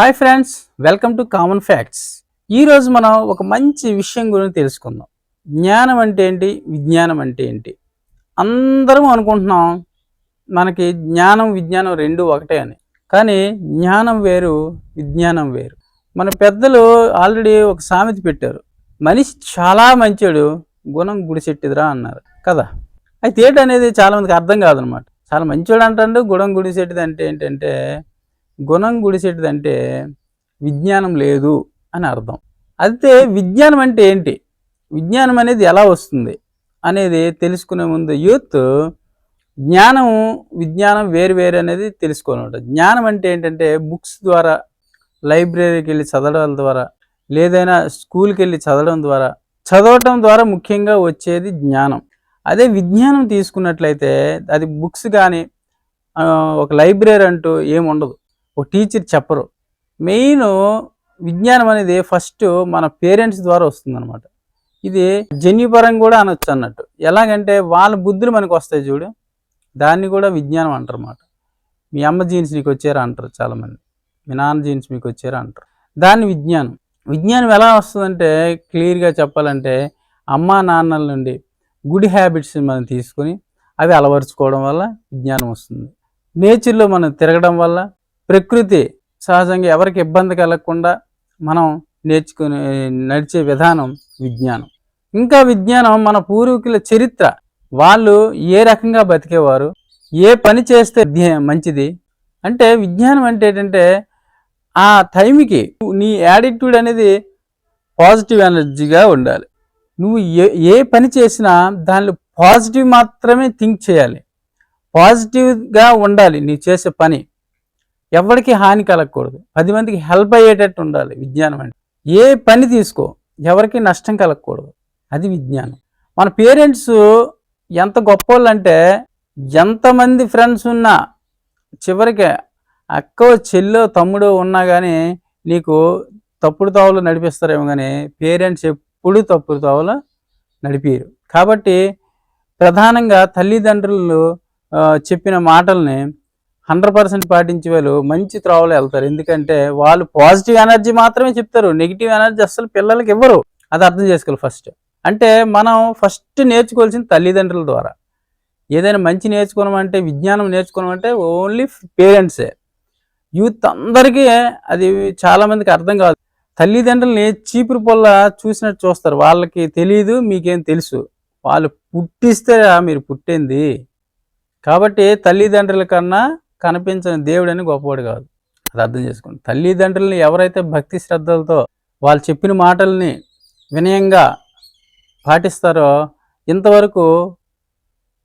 Hi friends welcome to common facts ఈరోజు మనం ఒక మంచి విషయం గురించి తెలుసుకుందాం. జ్ఞానం అంటే ఏంటి? విజ్ఞానం అంటే ఏంటి? అందరం అనుకుంటున్నాం మనకి జ్ఞానం విజ్ఞానం రెండు ఒకటే అని. కానీ జ్ఞానం వేరు విజ్ఞానం వేరు. మన పెద్దలు ఆల్రెడీ ఒక సామెత పెట్టారు. మనిషి చాలా మంచోడు గుణం గుడిసెట్టిదిరా అన్నారు. కదా? అయితే ఏంటనేది చాలామందికి అర్థం కాదనమాట. చాలా మంచోడు అంటాడు గుణం గుడిసెట్టిది అంటే ఏంటంటే గుణం గుడిసెట్టిది అంటే విజ్ఞానం లేదు అని అర్థం. అయితే విజ్ఞానం అంటే ఏంటి? విజ్ఞానం అనేది ఎలా వస్తుంది అనేది తెలుసుకునే ముందు యూత్ జ్ఞానం విజ్ఞానం వేరు వేరు అనేది తెలుసుకొని ఉంటుంది జ్ఞానం అంటే ఏంటంటే బుక్స్ ద్వారా లైబ్రరీకి వెళ్ళి చదవడం ద్వారా లేదైనా స్కూల్కి వెళ్ళి చదవడం ద్వారా చదవటం ద్వారా ముఖ్యంగా వచ్చేది జ్ఞానం. అదే విజ్ఞానం తీసుకున్నట్లయితే అది బుక్స్ కానీ ఒక లైబ్రరీ అంటూ ఏమి ఉండదు ఒక టీచర్ చెప్పరు. మెయిన్ విజ్ఞానం అనేది ఫస్ట్ మన పేరెంట్స్ ద్వారా వస్తుందన్నమాట. ఇది జన్యుపరంగా కూడా అనొచ్చు అన్నట్టు. ఎలాగంటే వాళ్ళ బుద్ధులు మనకు వస్తాయి చూడు. దాన్ని కూడా విజ్ఞానం అంటారు అన్నమాట మీ అమ్మ జీన్స్ నీకు వచ్చారా అంటారు చాలామంది. మీ నాన్న జీన్స్ మీకు వచ్చారా అంటారు. దాన్ని విజ్ఞానం. విజ్ఞానం ఎలా వస్తుందంటే క్లియర్గా చెప్పాలంటే అమ్మా నాన్నల నుండి గుడ్ హ్యాబిట్స్ మనం తీసుకొని అవి అలవరుచుకోవడం వల్ల విజ్ఞానం వస్తుంది. నేచర్లో మనం తిరగడం వల్ల ప్రకృతి సహజంగా ఎవరికి ఇబ్బంది కలగకుండా మనం నేర్చుకునే నడిచే విధానం విజ్ఞానం. ఇంకా విజ్ఞానం మన పూర్వీకుల చరిత్ర. వాళ్ళు ఏ రకంగా బతికేవారు? ఏ పని చేస్తే మంచిది? అంటే విజ్ఞానం అంటే ఏంటంటే ఆ టైంకి నీ యాటిట్యూడ్ అనేది పాజిటివ్ ఎనర్జీగా ఉండాలి. నువ్వు ఏ ఏ పని చేసినా దానిలో పాజిటివ్ మాత్రమే థింక్ చేయాలి. పాజిటివ్గా ఉండాలి నీ చేసే పని. ఎవరికి హాని కలగకూడదు. పది మందికి హెల్ప్ అయ్యేటట్టు ఉండాలి విజ్ఞానం అంటే. ఏ పని తీసుకో ఎవరికి నష్టం కలగకూడదు. అది విజ్ఞానం. మన పేరెంట్స్ ఎంత గొప్పోళ్ళు అంటే ఎంతమంది ఫ్రెండ్స్ ఉన్నా చివరికి అక్కో చెల్లో తమ్ముడు ఉన్నా కానీ నీకు తప్పుడు తావులు నడిపిస్తారేమో కానీ పేరెంట్స్ ఎప్పుడు తప్పుడు తావులు నడిపారు కాబట్టి ప్రధానంగా తల్లిదండ్రులు చెప్పిన మాటల్ని హండ్రెడ్ పర్సెంట్ పాటించే వాళ్ళు మంచి త్రోవలో వెళ్తారు. ఎందుకంటే వాళ్ళు పాజిటివ్ ఎనర్జీ మాత్రమే చెప్తారు. నెగిటివ్ ఎనర్జీ అసలు పిల్లలకి ఇవ్వరు. అది అర్థం చేసుకోవాలి ఫస్ట్. అంటే మనం ఫస్ట్ నేర్చుకోవాల్సింది తల్లిదండ్రుల ద్వారా. ఏదైనా మంచి నేర్చుకోవడం అంటే విజ్ఞానం నేర్చుకోవడం అంటే ఓన్లీ పేరెంట్సే. యూత్ అందరికీ అది చాలామందికి అర్థం కాదు. తల్లిదండ్రుల్ని చీపురు పొల్ల చూసినట్టు చూస్తారు. వాళ్ళకి తెలియదు మీకేం తెలుసు. వాళ్ళు పుట్టిస్తే మీరు పుట్టింది. కాబట్టి తల్లిదండ్రుల కన్నా కనిపించని దేవుడు అని గొప్పవాడు కాదు. అది అర్థం చేసుకోండి తల్లిదండ్రులని ఎవరైతే భక్తి శ్రద్ధలతో వాళ్ళు చెప్పిన మాటల్ని వినయంగా పాటిస్తారో ఇంతవరకు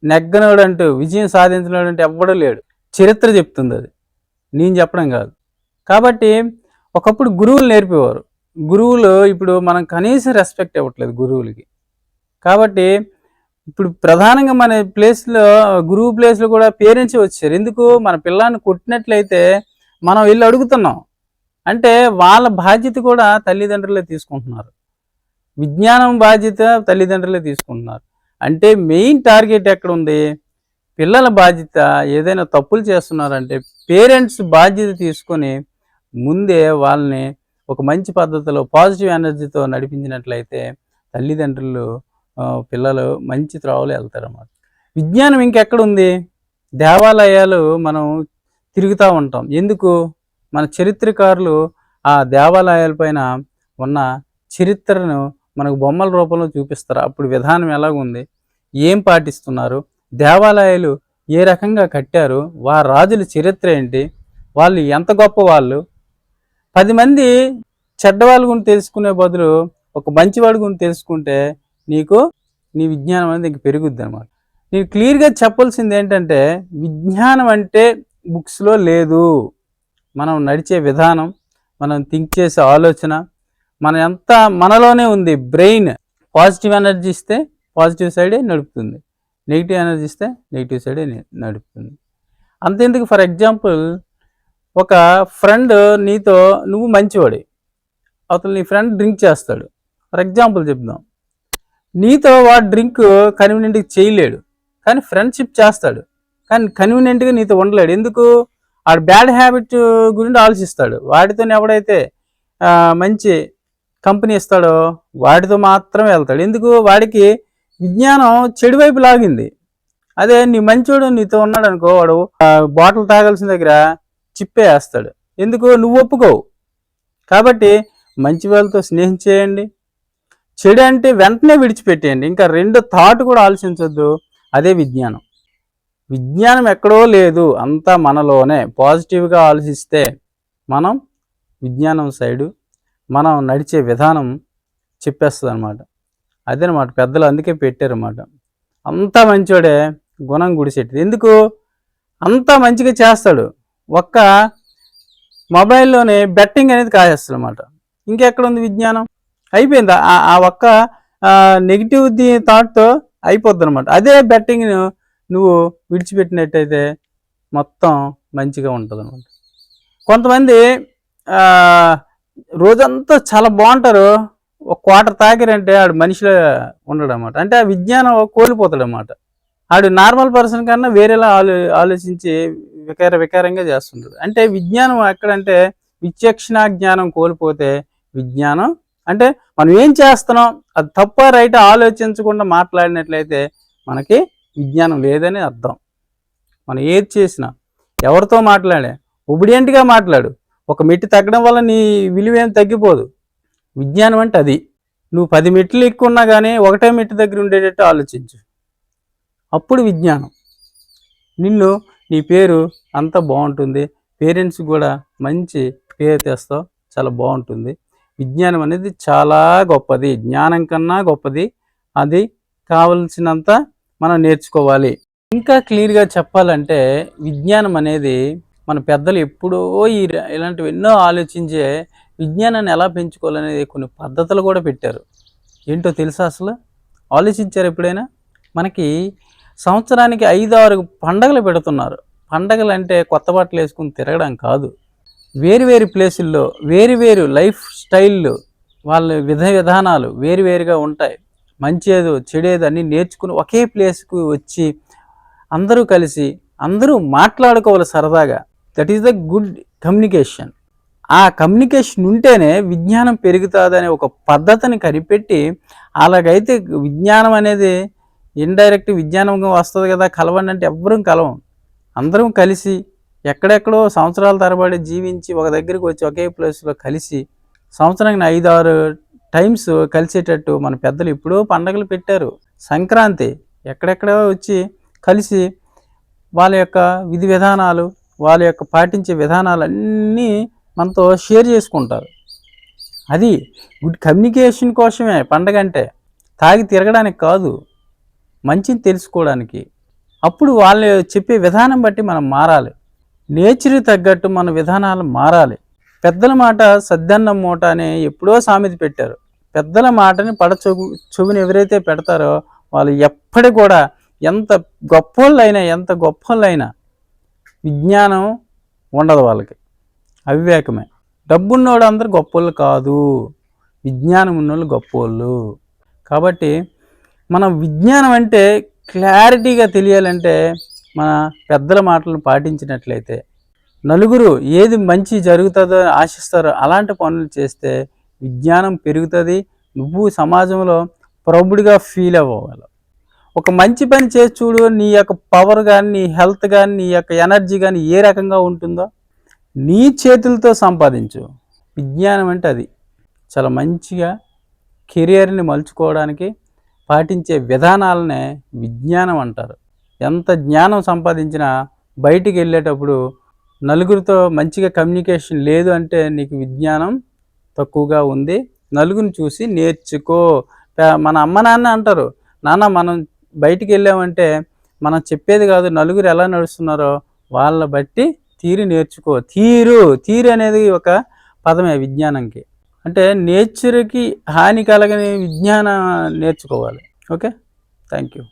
నెగ్గనోడంటూ విజయం సాధించినోడంటూ ఎవ్వడూ లేడు. చరిత్ర చెప్తుంది అది. నేను చెప్పడం కాదు. కాబట్టి ఒకప్పుడు గురువులు నేర్పేవారు. గురువులు ఇప్పుడు మనం కనీసం రెస్పెక్ట్ ఇవ్వట్లేదు గురువులకి. కాబట్టి ఇప్పుడు ప్రధానంగా మన ప్లేస్లో గురువు ప్లేస్లో కూడా పేరెంట్స్ వచ్చారు. ఎందుకు? మన పిల్లాన్ని కొట్టినట్లయితే మనం వెళ్ళి అడుగుతున్నాం. అంటే వాళ్ళ బాధ్యత కూడా తల్లిదండ్రులే తీసుకుంటున్నారు. విజ్ఞానం బాధ్యత తల్లిదండ్రులే తీసుకుంటున్నారు. అంటే మెయిన్ టార్గెట్ ఎక్కడ ఉంది పిల్లల బాధ్యత ఏదైనా తప్పులు చేస్తున్నారంటే పేరెంట్స్ బాధ్యత తీసుకొని ముందే వాళ్ళని ఒక మంచి పద్ధతిలో పాజిటివ్ ఎనర్జీతో నడిపించినట్లయితే తల్లిదండ్రులు పిల్లలు మంచి త్రోవలో వెళ్తారన్నమాట. విజ్ఞానం ఇంకెక్కడ ఉంది దేవాలయాలు మనం తిరుగుతూ ఉంటాం. ఎందుకు? మన చరిత్రకారులు ఆ దేవాలయాల పైన ఉన్న చరిత్రను మనకు బొమ్మల రూపంలో చూపిస్తారు. అప్పుడు విధానం ఎలాగుంది? ఏం పాటిస్తున్నారు? దేవాలయాలు ఏ రకంగా కట్టారు? వా రాజుల చరిత్ర ఏంటి? వాళ్ళు ఎంత గొప్ప వాళ్ళు? పది మంది చెడ్డవాళ్ళ గురించి తెలుసుకునే బదులు ఒక మంచివాడి గురించి తెలుసుకుంటే నీకు నీ విజ్ఞానం అనేది ఇంక పెరుగుద్ది అనమాట నేను క్లియర్గా చెప్పాల్సింది ఏంటంటే విజ్ఞానం అంటే బుక్స్లో లేదు. మనం నడిచే విధానం మనం థింక్ చేసే ఆలోచన మన ఎంత మనలోనే ఉంది బ్రెయిన్. పాజిటివ్ ఎనర్జీ ఇస్తే పాజిటివ్ సైడే నడుపుతుంది. నెగిటివ్ ఎనర్జీ ఇస్తే నెగిటివ్ సైడే నడుపుతుంది. అంతేందుకు? ఫర్ ఎగ్జాంపుల్ ఒక ఫ్రెండ్ నీతో నువ్వు మంచివాడి. అతను నీ ఫ్రెండ్ డ్రింక్ చేస్తాడు. ఫర్ ఎగ్జాంపుల్ చెప్దాం. నీతో వాడు డ్రింక్ కన్వీనియంట్గా చేయలేడు. కానీ ఫ్రెండ్షిప్ చేస్తాడు. కానీ కన్వీనియంట్గా నీతో ఉండలేడు. ఎందుకు? ఆడు బ్యాడ్ హ్యాబిట్ గురించి ఆలోచిస్తాడు. వాటితో ఎవడైతే మంచి కంపెనీ ఇస్తాడో వాటితో మాత్రమే వెళ్తాడు. ఎందుకు? వాడికి విజ్ఞానం చెడు వైపు లాగింది. అదే నీ మంచోడు నీతో ఉన్నాడు అనుకో వాడు బాటిల్ తాగాల్సిన దగ్గర చిప్పే వేస్తాడు. ఎందుకు? నువ్వు ఒప్పుకోవు. కాబట్టి మంచి వాళ్ళతో స్నేహం చేయండి. చెడు అంటే వెంటనే విడిచిపెట్టేయండి. ఇంకా రెండు థాట్ కూడా ఆలోచించొద్దు. అదే విజ్ఞానం. విజ్ఞానం ఎక్కడో లేదు. అంతా మనలోనే. పాజిటివ్గా ఆలోచిస్తే మనం విజ్ఞానం సైడు మనం నడిచే విధానం చెప్పేస్తుంది అనమాట అదేనమాట. పెద్దలు అందుకే పెట్టారన్నమాట. అంతా మంచోడే గుణం గుడిసెట్టిది ఎందుకు? అంతా మంచిగా చేస్తాడు. ఒక్క మొబైల్లోనే బెట్టింగ్ అనేది కాసేస్తాడు అనమాట ఇంకెక్కడ ఉంది విజ్ఞానం? అయిపోయింది? ఆ- ఆ ఒక్క నెగిటివ్ థాట్తో అయిపోద్ది అనమాట అదే బెట్టింగ్ నువ్వు విడిచిపెట్టినట్టయితే మొత్తం మంచిగా ఉంటుంది అనమాట కొంతమంది రోజంతా చాలా బాగుంటారు. ఒక క్వార్టర్ తాకిరంటే ఆడు మనిషిలో ఉండడు అనమాట అంటే ఆ విజ్ఞానం కోల్పోతాడు అనమాట ఆడు నార్మల్ పర్సన్ కన్నా వేరేలా ఆలో ఆలోచించి వికార వికారంగా చేస్తుంటాడు. అంటే విజ్ఞానం ఎక్కడంటే విచక్షణ జ్ఞానం కోల్పోతే విజ్ఞానం అంటే మనం ఏం చేస్తున్నాం? అది తప్ప రైట్? ఆలోచించకుండా మాట్లాడినట్లయితే మనకి విజ్ఞానం లేదని అర్థం. మనం ఏది చేసినా ఎవరితో మాట్లాడే? ఒబిడియంట్గా మాట్లాడు. ఒక మెట్టు తగ్గడం వల్ల నీ విలువ ఏం తగ్గిపోదు. విజ్ఞానం అంటే అది. నువ్వు పది మెట్లు ఎక్కున్నా కానీ ఒకటే మెట్టు దగ్గర ఉండేటట్టు ఆలోచించు. అప్పుడు విజ్ఞానం. నిన్ను నీ పేరు అంత బాగుంటుంది. పేరెంట్స్ కూడా మంచి పేరు తెస్తావు. చాలా బాగుంటుంది. విజ్ఞానం అనేది చాలా గొప్పది. జ్ఞానం కన్నా గొప్పది. అది కావలసినంత మనం నేర్చుకోవాలి. ఇంకా క్లియర్గా చెప్పాలంటే విజ్ఞానం అనేది మన పెద్దలు ఎప్పుడో ఈ ఇలాంటివి ఎన్నో ఆలోచించే విజ్ఞానాన్ని ఎలా పెంచుకోవాలనేది కొన్ని పద్ధతులు కూడా పెట్టారు. ఏంటో తెలుసా అసలు? ఆలోచించారు ఎప్పుడైనా? మనకి సంవత్సరానికి ఐదు ఆరు పండగలు పెడుతున్నారు. పండగలు అంటే కొత్త బట్టలు వేసుకుని తిరగడం కాదు. వేరు వేరు ప్లేసుల్లో వేరు వేరు లైఫ్ స్టైళ్ళు వాళ్ళ విధ విధానాలు వేరు వేరుగా ఉంటాయి. మంచేదో చెడేదో అన్నీ నేర్చుకుని ఒకే ప్లేస్కు వచ్చి అందరూ కలిసి అందరూ మాట్లాడుకోవాలి సరదాగా. That is the good communication ఆ కమ్యూనికేషన్ ఉంటేనే విజ్ఞానం పెరుగుతుందనే ఒక పద్ధతిని కనిపెట్టి అలాగైతే విజ్ఞానం అనేది ఇండైరెక్ట్ విజ్ఞానంగా వస్తుంది కదా కలవండి అంటే ఎవ్వరూ కలవం. అందరం కలిసి ఎక్కడెక్కడో సంవత్సరాల తరబడి జీవించి ఒక దగ్గరికి వచ్చి ఒకే ప్లేస్లో కలిసి సంవత్సరానికి ఐదు ఆరు టైమ్స్ కలిసేటట్టు మన పెద్దలు ఎప్పుడో పండగలు పెట్టారు. సంక్రాంతి ఎక్కడెక్కడో వచ్చి కలిసి వాళ్ళ యొక్క విధి విధానాలు వాళ్ళ యొక్క పాటించే విధానాలన్నీ మనతో షేర్ చేసుకుంటారు. అది గుడ్ కమ్యూనికేషన్ కోసమే పండగ అంటే తాగి తిరగడానికి కాదు మంచిని తెలుసుకోవడానికి. అప్పుడు వాళ్ళు చెప్పే విధానం బట్టి మనం మారాలి. నేచర్ తగ్గట్టు మన విధానాలు మారాలి. పెద్దల మాట సద్దన్నం మూట అని ఎప్పుడో సామెత పెట్టారు. పెద్దల మాటని పడచవు చెవుని ఎవరైతే పెడతారో వాళ్ళు ఎప్పటి కూడా ఎంత గొప్పోళ్ళైనా ఎంత గొప్పోళ్ళైనా విజ్ఞానం ఉండదు వాళ్ళకి. అవివేకమే. డబ్బున్నోడు అందరు గొప్పోళ్ళు కాదు. విజ్ఞానం ఉన్నోళ్ళు గొప్పోళ్ళు. కాబట్టి మనం విజ్ఞానం అంటే క్లారిటీగా తెలియాలంటే మన పెద్దల మాటలను పాటించినట్లయితే నలుగురు ఏది మంచి జరుగుతుందో ఆశిస్తారో అలాంటి పనులు చేస్తే విజ్ఞానం పెరుగుతుంది నువ్వు సమాజంలో ప్రౌడ్గా ఫీల్ అవ్వగలవు. ఒక మంచి పని చేసి చూడు నీ యొక్క పవర్ కానీ నీ హెల్త్ కానీ నీ యొక్క ఎనర్జీ కానీ ఏ రకంగా ఉంటుందో నీ చేతులతో సంపాదించు. విజ్ఞానం అంటే అది. చాలా మంచిగా కెరియర్ని మలుచుకోవడానికి పాటించే విధానాలనే విజ్ఞానం అంటారు. ఎంత జ్ఞానం సంపాదించినా బయటికి వెళ్ళేటప్పుడు నలుగురితో మంచిగా కమ్యూనికేషన్ లేదు అంటే నీకు విజ్ఞానం తక్కువగా ఉంది. నలుగురిని చూసి నేర్చుకో. మన అమ్మ నాన్న అంటారు నాన్న మనం బయటికి వెళ్ళామంటే మనం చెప్పేది కాదు నలుగురు ఎలా నడుస్తున్నారో వాళ్ళ బట్టి తీరు నేర్చుకో. తీరు తీరు అనేది ఒక పదమే విజ్ఞానంకి. అంటే నేచర్కి హాని కలగని విజ్ఞానం నేర్చుకోవాలి. ఓకే? Thank you